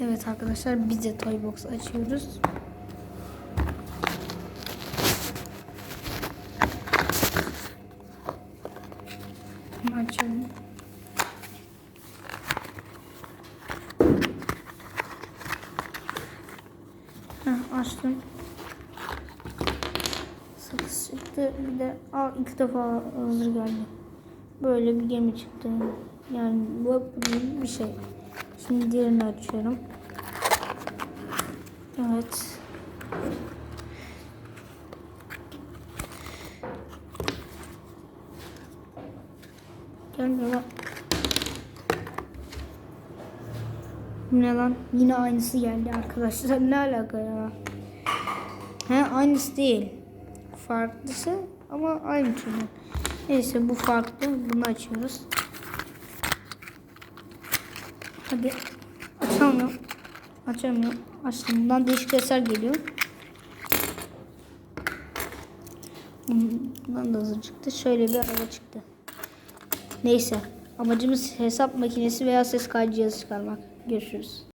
Evet arkadaşlar biz de toy box açıyoruz. Açalım. Heh, açtım. Sakız çıktı. Bir de al ilk defa hazır geldi. Böyle bir gemi çıktı. Yani bu bir şey. Şimdi diğerini açıyorum. Evet. Gelmiyor. Ne lan? Yine aynısı geldi arkadaşlar. Ne alaka ya? He aynısı değil. Farklısı ama aynı türlü. Neyse bu farklı. Bunu açıyoruz. Hadi. Açamıyorum. Açamıyorum. Açtım. Bundan değişik eser geliyor. Bundan da hazır çıktı. Şöyle bir araba çıktı. Neyse. Amacımız hesap makinesi veya ses kaydı cihazı çıkarmak. Görüşürüz.